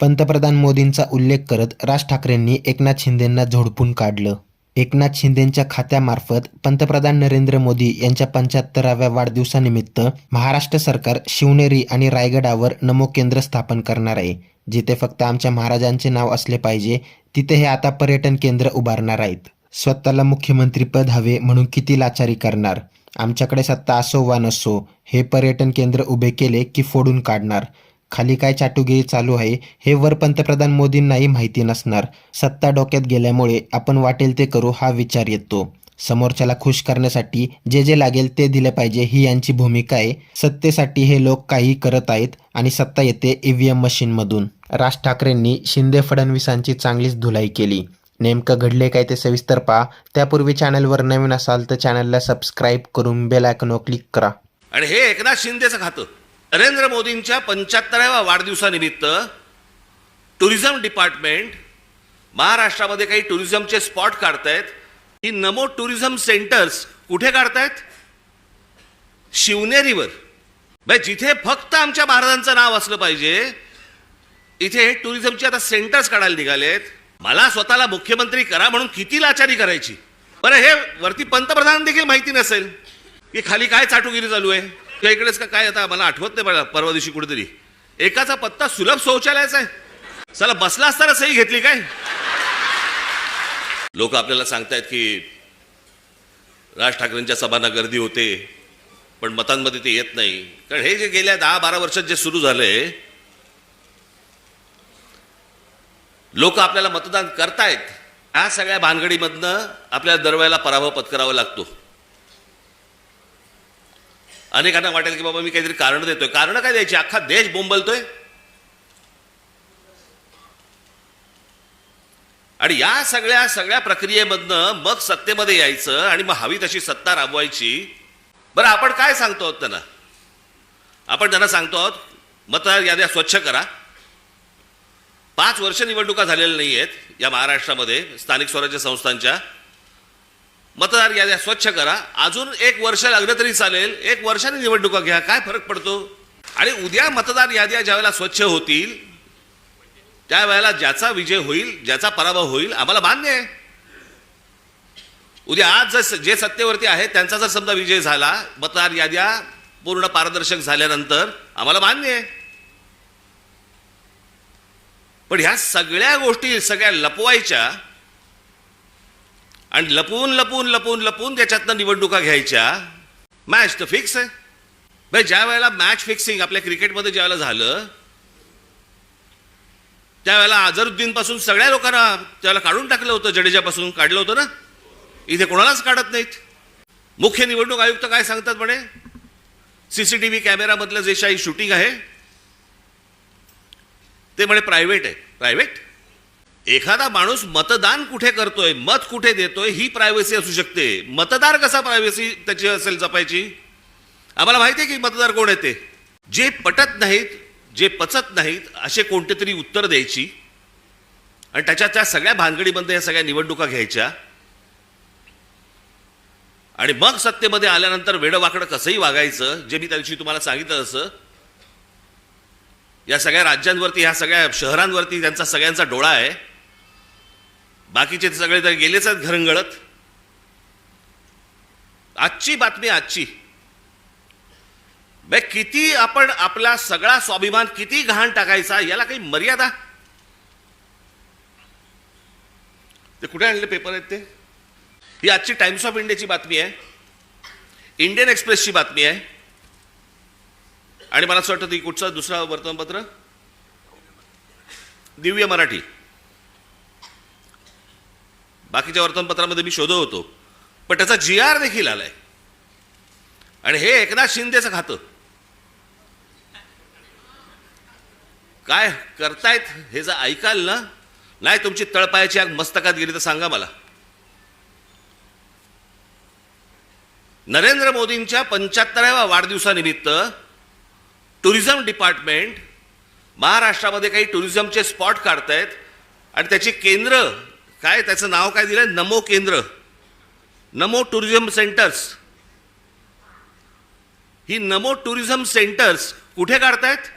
पंतप्रधान मोदींचा उल्लेख करत राज ठाकरेंनी एकनाथ शिंदेंना झोडपून काढलं. एकनाथ शिंदेंच्या खात्यामार्फत पंतप्रधान नरेंद्र मोदी यांच्या पंच्याहत्तराव्या वाढदिवसानिमित्त महाराष्ट्र सरकार शिवनेरी आणि रायगडावर नमो केंद्र स्थापन करणार आहे. जिथे फक्त आमच्या महाराजांचे नाव असले पाहिजे तिथे हे आता पर्यटन केंद्र उभारणार आहेत. स्वतःला मुख्यमंत्रीपद हवे म्हणून किती लाचारी करणार? आमच्याकडे सत्ता असो वा नसो हे पर्यटन केंद्र उभे केले की फोडून काढणार? खाली काय चाटुगिरी चालू आहे हे वर पंतप्रधान मोदींनाही माहिती नसणार. सत्ता डोक्यात गेल्यामुळे आपण वाटेल ते करू हा विचार येतो. समोरच्याला खुश करण्यासाठी जे जे लागेल ते दिले पाहिजे ही यांची भूमिका आहे. सत्तेसाठी हे लोक काही करत आहेत आणि सत्ता येते ईव्हीएम मशीनमधून. राज ठाकरेंनी शिंदे फडणवीसांची चांगलीच धुलाई केली. नेमकं घडले काय ते सविस्तर पहा. त्यापूर्वी चॅनलवर नवीन असाल तर चॅनलला सबस्क्राईब करून बेल आयकॉनवर क्लिक करा. आणि हे एकनाथ शिंदेचं खातं. नरेंद्र मोदींच्या पंच्याहत्तराव्या वाढदिवसानिमित्त टुरिझम डिपार्टमेंट महाराष्ट्रामध्ये काही टुरिझमचे स्पॉट काढतायत. ही नमो टुरिझम सेंटर्स कुठे काढतायत? शिवनेरीवर. बाई जिथे फक्त आमच्या महाराजांचं नाव असलं पाहिजे इथे टुरिझमचे आता सेंटर्स काढायला निघालेत. मला स्वतःला मुख्यमंत्री करा म्हणून किती लाचारी करायची? बरं हे वरती पंतप्रधान देखील माहिती नसेल की खाली काय चाटुगिरी चालू आहे. तुला इकडेच का काय आता मला आठवत नाही मला परवा दिवशी कुठेतरी. एकाचा पत्ता सुलभ शौचालयाचा आहे. चला बसला असताना सही घेतली काय? लोक आपल्याला सांगतायत की राज ठाकरेंच्या सभांना गर्दी होते पण मतांमध्ये ते येत नाही. कारण हे जे गेल्या दहा बारा वर्षात जे सुरू झालंय लोक आपल्याला मतदान करतायत. ह्या सगळ्या भानगडीमधनं आपल्याला दरवेळेला पराभव पत्करावा लागतो. अनेकांना वाटेल की बाबा मी काहीतरी कारण देतोय. कारण काय द्यायची? अख्खा देश बोंबलतोय. आणि या सगळ्या सगळ्या प्रक्रियेमधनं मग सत्तेमध्ये यायचं आणि मग हवी तशी सत्ता राबवायची. बरं आपण काय सांगतो आहोत त्यांना? आपण त्यांना सांगतो आहोत मतदार याद्या स्वच्छ करा. पाच वर्ष निवडणुका झालेल्या नाही आहेत या महाराष्ट्रामध्ये स्थानिक स्वराज्य संस्थांच्या. मतदार याद्या स्वच्छ करा. अजून एक वर्ष लागलं तरी चालेल. एक वर्षाने निवडणुका घ्या. काय फरक पडतो? आणि उद्या मतदार याद्या ज्यावेळेला स्वच्छ होतील त्यावेळेला ज्याचा विजय होईल ज्याचा पराभव होईल आम्हाला मान्य आहे. उद्या आज जर जे सत्तेवरती आहेत त्यांचा जर समजा विजय झाला मतदार याद्या पूर्ण पारदर्शक झाल्यानंतर आम्हाला मान्य आहे. पण ह्या सगळ्या गोष्टी सगळ्या लपवायच्या आणि लपवून लपवून लपून लपवून त्याच्यातनं निवडणुका घ्यायच्या. मॅच तर फिक्स आहे. भाई ज्या वेळेला मॅच फिक्सिंग आपल्या क्रिकेटमध्ये ज्या वेळेला झालं त्यावेळेला आझरुद्दीनपासून सगळ्या लोकांना त्यावेळेला काढून टाकलं होतं जडेजापासून काढलं होतं ना. इथे कोणालाच काढत नाहीत. मुख्य निवडणूक आयुक्त काय सांगतात म्हणे? व्ही कॅमेरामधलं जे काही शूटिंग आहे ते म्हणे प्रायव्हेट आहे. प्रायव्हेट एखादा माणूस मतदान कुठे करतोय मत कुठे देतोय ही प्रायव्हसी असू शकते. मतदार कसा प्रायव्हसी त्याची असेल जपायची? आम्हाला माहिती आहे की मतदार कोण येते जे पटत नाहीत जे पचत नाहीत असे कोणते तरी उत्तर द्यायची. आणि त्याच्या त्या सगळ्या भानगडीमध्ये या सगळ्या निवडणुका घ्यायच्या. आणि मग सत्तेमध्ये आल्यानंतर वेडवाकडं कसंही वागायचं जे मी त्या दिवशी तुम्हाला सांगितलं असं या सगळ्या राज्यांवरती ह्या सगळ्या शहरांवरती त्यांचा सगळ्यांचा डोळा आहे. बाकीचे सगळे तर गेलेच आहेत घरंगळत. आजची बातमी आजची. बे किती आपण आपला सगळा स्वाभिमान किती घाण टाकायचा याला काही मर्यादा? ते कुठे आणले पेपर आहेत ते? ही आजची टाइम्स ऑफ इंडियाची बातमी आहे. इंडियन एक्सप्रेसची बातमी आहे. आणि मला असं वाटतं ती कुठचं? दुसरं वर्तमानपत्र? दिव्य मराठी. बाकीच्या वर्तमानपत्रामध्ये मी शोधवतो. होतो पण त्याचा जी आर देखील आलाय. आणि हे एकनाथ शिंदेचं खातं. काय करतायत हे जर ऐकाल ना? नाही तुमची तळपायाची आग मस्तकात गेली तर सांगा मला. नरेंद्र मोदींच्या पंच्याहत्तराव्या वाढदिवसानिमित्त टुरिझम डिपार्टमेंट महाराष्ट्रामध्ये काही टुरिझमचे स्पॉट काढतायत आणि त्याची केंद्र काय त्याचं नाव काय दिलं नमो केंद्र. Namo tourism centres. ही नमो टुरिझम सेंटर्स कुठे काढतायत?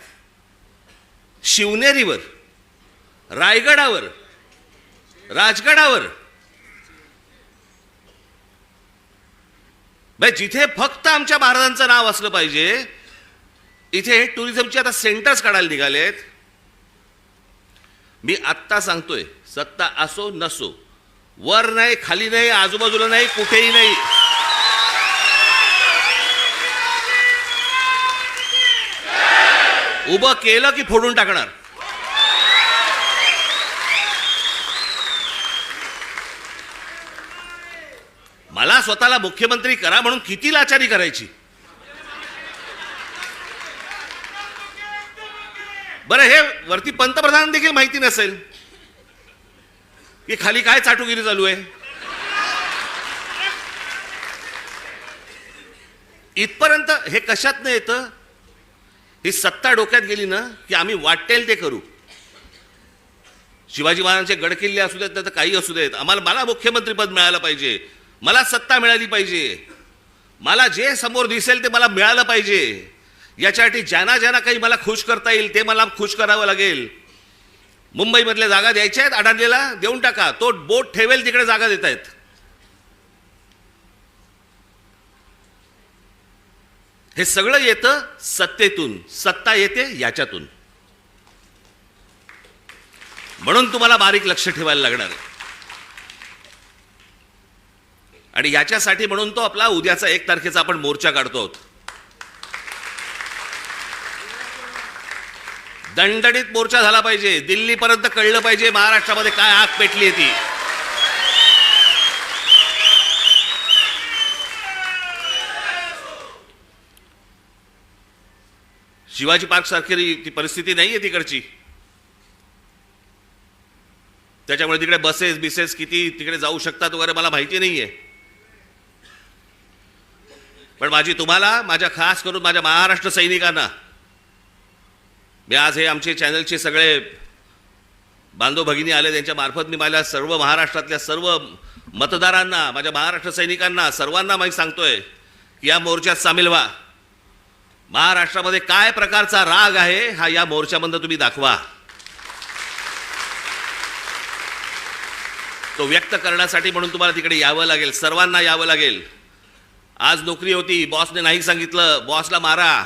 शिवनेरीवर रायगडावर राजगडावर. जिथे फक्त आमच्या महाराजांचं नाव असलं पाहिजे इथे टुरिझमचे आता सेंटर्स काढायला निघालेत. मी आत्ता सांगतोय सत्ता असो नसो वर नाही खाली नाही आजूबाजूला नाही कुठेही नाही. उभं केलं की फोडून टाकणार. मला स्वतःला मुख्यमंत्री करा म्हणून किती लाचारी करायची? बरं हे वरती पंतप्रधान देखील माहिती नसेल. की खाली काय चाटुगिरी चालू आहे? इथपर्यंत हे कशात नाही येतं? ही सत्ता डोक्यात गेली ना की आम्ही वाटेल ते करू. शिवाजी महाराजांचे गडकिल्ले असू देत तर काही असू देत. आम्हाला मला मुख्यमंत्रीपद मिळालं पाहिजे. मला सत्ता मिळाली पाहिजे. मला जे समोर दिसेल ते मला मिळालं पाहिजे. याच्यासाठी ज्यांना ज्यांना काही मला खुश करता येईल ते मला खुश करावं लागेल. मुंबईमधल्या जागा द्यायच्या आहेत अडाणलेला देऊन टाका. तो बोट ठेवेल तिकडे जागा देत आहेत. हे सगळं येतं सत्तेतून. सत्ता येते याच्यातून. म्हणून तुम्हाला बारीक लक्ष ठेवायला लागणार. आहे आणि याच्यासाठी म्हणून तो आपला उद्याचा एक तारखेचा आपण मोर्चा काढतो आहोत. दणदणीत मोर्चा झाला पाहिजे. दिल्लीपर्यंत कळलं पाहिजे महाराष्ट्रामध्ये काय आग पेटली ती. शिवाजी पार्क सारखी ती परिस्थिती नाही आहे तिकडची. त्याच्यामुळे तिकडे बसेस बिसेस किती तिकडे जाऊ शकतात वगैरे मला माहिती नाहीये. पण माझी तुम्हाला माझ्या खास करून माझ्या महाराष्ट्र सैनिकांना मी आज हे आमचे चॅनलचे सगळे बांधव भगिनी आले त्यांच्या मार्फत मी माझ्या सर्व महाराष्ट्रातल्या सर्व मतदारांना माझ्या महाराष्ट्र सैनिकांना सर्वांना माहीत सांगतोय की या मोर्चात सामील व्हा. महाराष्ट्रामध्ये काय प्रकारचा राग आहे हा या मोर्चामधनं तुम्ही दाखवा. तो व्यक्त करण्यासाठी म्हणून तुम्हाला तिकडे यावं लागेल सर्वांना यावं लागेल. आज नोकरी होती बॉसने नाही सांगितलं बॉसला मारा.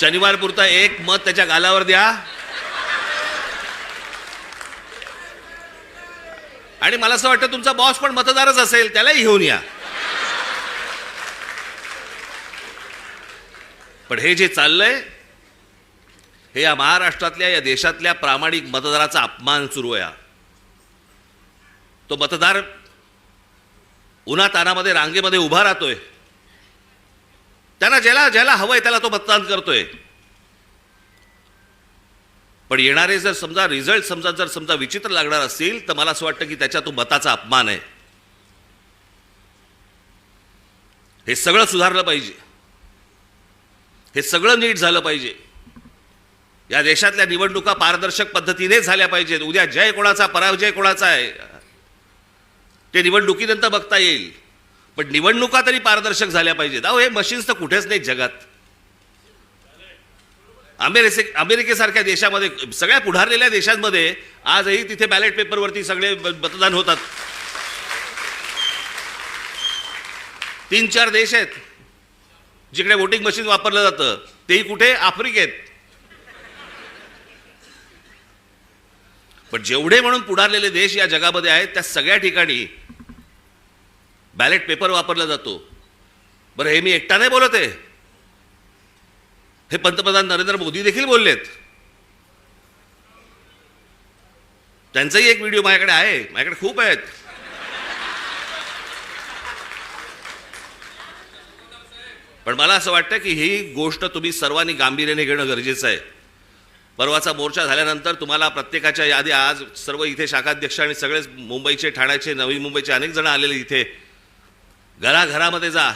शनिवार पुरता एक मत त्याच्या गालावर द्या. आणि मला असं वाटतं तुमचा बॉस पण मतदारच असेल त्यालाही घेऊन या. पण हे जे चाललंय हे या महाराष्ट्रातल्या या देशातल्या प्रामाणिक मतदाराचा अपमान सुरू आहे तो मतदार उन्हा तानामध्ये रांगेमध्ये उभा राहतोय. त्यांना ज्याला ज्याला हवंय त्याला तो मतदान करतोय. पण येणारे जर समजा रिझल्ट समजा जर समजा विचित्र लागणार असतील तर मला असं वाटतं की त्याच्या तो मताचा अपमान आहे. हे सगळं सुधारलं पाहिजे. हे सगळं नीट झालं पाहिजे. या देशातल्या निवडणुका पारदर्शक पद्धतीने झाल्या पाहिजेत. उद्या जय कोणाचा पराजय कोणाचा आहे? ते निवडणुकीनंतर बघता येईल. पण निवडणुका तरी पारदर्शक झाल्या पाहिजेत. अहो हे मशीन्स तर कुठेच नाहीत जगात. अमेरिके अमेरिकेसारख्या देशामध्ये सगळ्या पुढारलेल्या देशांमध्ये आजही तिथे बॅलेट पेपरवरती सगळे मतदान होतात. तीन चार देश आहेत जिकडे वोटिंग मशीन वापरलं जातं. तेही कुठे? आफ्रिकेत. पण जेवढे म्हणून पुढारलेले देश या जगामध्ये आहेत त्या सगळ्या ठिकाणी बॅलेट पेपर वापरला जातो. बरं हे मी एकटा नाही बोलत आहे. हे पंतप्रधान नरेंद्र मोदी देखील बोललेत. त्यांचाही एक व्हिडिओ माझ्याकडे आहे. माझ्याकडे खूप आहेत. पण मला असं वाटतं की ही गोष्ट तुम्ही सर्वांनी गांभीर्याने घेणं गरजेचं आहे. परवाचा मोर्चा झाल्यानंतर तुम्हाला प्रत्येकाच्या यादी आज सर्व इथे शाखाध्यक्ष आणि सगळेच मुंबईचे ठाण्याचे नवी मुंबईचे अनेक जण आलेले इथे. घराघरामध्ये जा.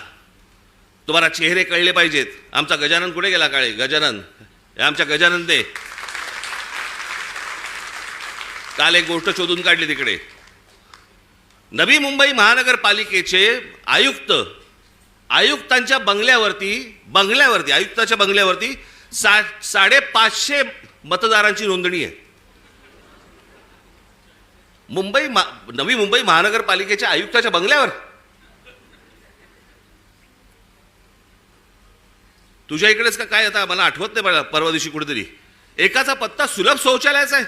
तुम्हाला चेहरे कळले पाहिजेत. आमचा गजानन कुठे गेला काळे? गजानन. आमच्या गजानन दे. काल एक गोष्ट शोधून काढली तिकडे. नवी मुंबई महानगरपालिकेचे आयुक्त आयुक्तांच्या बंगल्यावरती बंगल्यावरती आयुक्ताच्या बंगल्यावरती सा साडेपाचशे मतदारांची नोंदणी आहे. मुंबई मा नवी मुंबई महानगरपालिकेच्या आयुक्ताच्या बंगल्यावर. तुझ्या इकडेच का काय आता? मला आठवत नाही मला परवा दिवशी कुठेतरी. एकाचा पत्ता सुलभ शौचालयाचा आहे.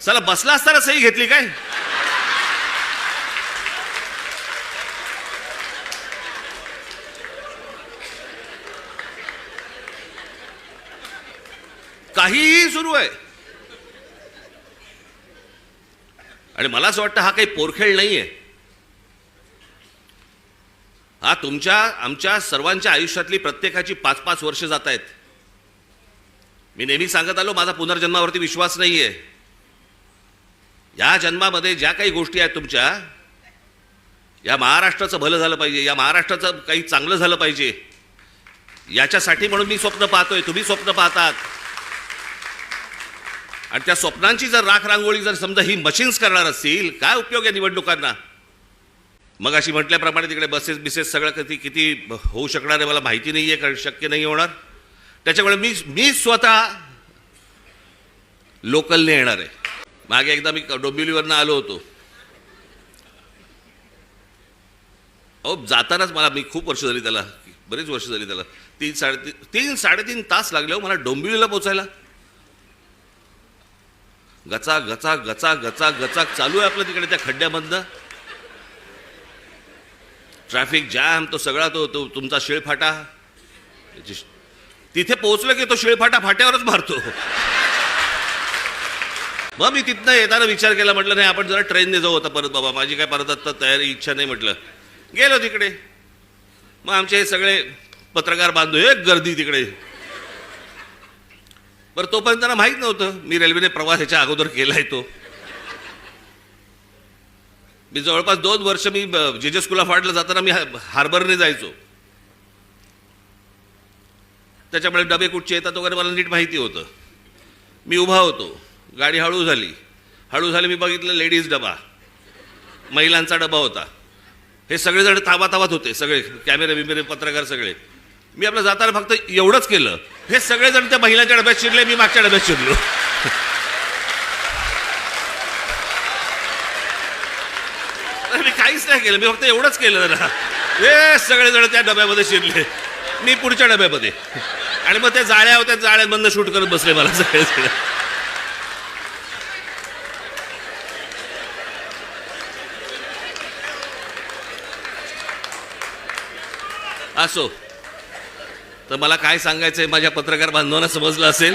चला बसला असताना सही घेतली काय? काहीही सुरू आहे. आणि मला असं वाटतं हा काही पोरखेळ नाही आहे हा तुमच्या आमच्या सर्वांच्या आयुष्यातली प्रत्येकाची पाच पाच वर्ष जात आहेत मी नेहमी सांगत आलो माझा पुनर्जन्मावरती विश्वास नाही आहे या जन्मामध्ये ज्या काही गोष्टी आहेत तुमच्या या महाराष्ट्राचं भलं झालं पाहिजे या महाराष्ट्राचं काही चांगलं झालं पाहिजे याच्यासाठी म्हणून मी स्वप्न पाहतोय. तुम्ही स्वप्न पाहतात. आणि त्या स्वप्नांची जर राख रांगोळी जर समजा ही मशीन्स करणार असतील काय उपयोग आहे निवडणुकांना? मग अशी म्हटल्याप्रमाणे तिकडे बसेस बिसेस सगळं कधी किती होऊ शकणार आहे मला माहिती नाही आहे कारण शक्य नाही होणार. त्याच्यामुळे मी मी स्वतः लोकलने येणार आहे. मागे एकदा मी डोंबिवलीवरनं आलो होतो. अहो जातानाच मला मी खूप वर्ष झाली त्याला बरीच वर्ष झाली त्याला. तीन साडेतीन तीन साडेतीन तास लागले हो मला डोंबिवलीला पोचायला गचा गचा गचा गचा गचा चालू आहे आपलं तिकडे त्या खड्ड्यामधनं. ट्रॅफिक जॅम तो सगळा तो तो तुमचा शिळफाटा. तिथे पोहोचलं की तो शिळफाटा फाट्यावरच मारतो. मग मी तिथनं येताना विचार केला म्हटलं नाही आपण जरा ट्रेनने जाऊ होता परत बाबा माझी काय परत आत्ता तयारी इच्छा नाही म्हटलं. गेलो तिकडे. मग आमचे हे सगळे पत्रकार बांधू एक गर्दी तिकडे. बरं तोपर्यंत त्यांना माहीत नव्हतं मी रेल्वेने प्रवास ह्याच्या अगोदर केलाय तो. मी जवळपास दोन वर्ष मी जे जे स्कूल ऑफ आर्टला जाताना मी हार्बरने जायचो. त्याच्यामुळे डबे कुठचे येतात वगैरे मला नीट माहिती होतं. मी उभा होतो. गाडी हळू झाली. हळू झाली मी बघितलं लेडीज डबा. महिलांचा डबा होता. हे सगळेजण ताबाताबात होते सगळे कॅमेरे बिमेरे पत्रकार सगळे. मी आपलं जाताना फक्त एवढंच केलं. हे सगळेजण त्या महिलांच्या डब्यात शिरले मी मागच्या डब्यात शिरलो. अरे मी काहीच नाही केलं. मी फक्त एवढंच केलं जरा. हे सगळेजण त्या डब्यामध्ये शिरले. मी पुढच्या डब्यामध्ये. आणि मग त्या जाळ्या होत्या जाळ्यांमधनं शूट करत बसले मला सगळेजण. असो. तर मला काय सांगायचंय माझ्या पत्रकार बांधवांना समजलं असेल?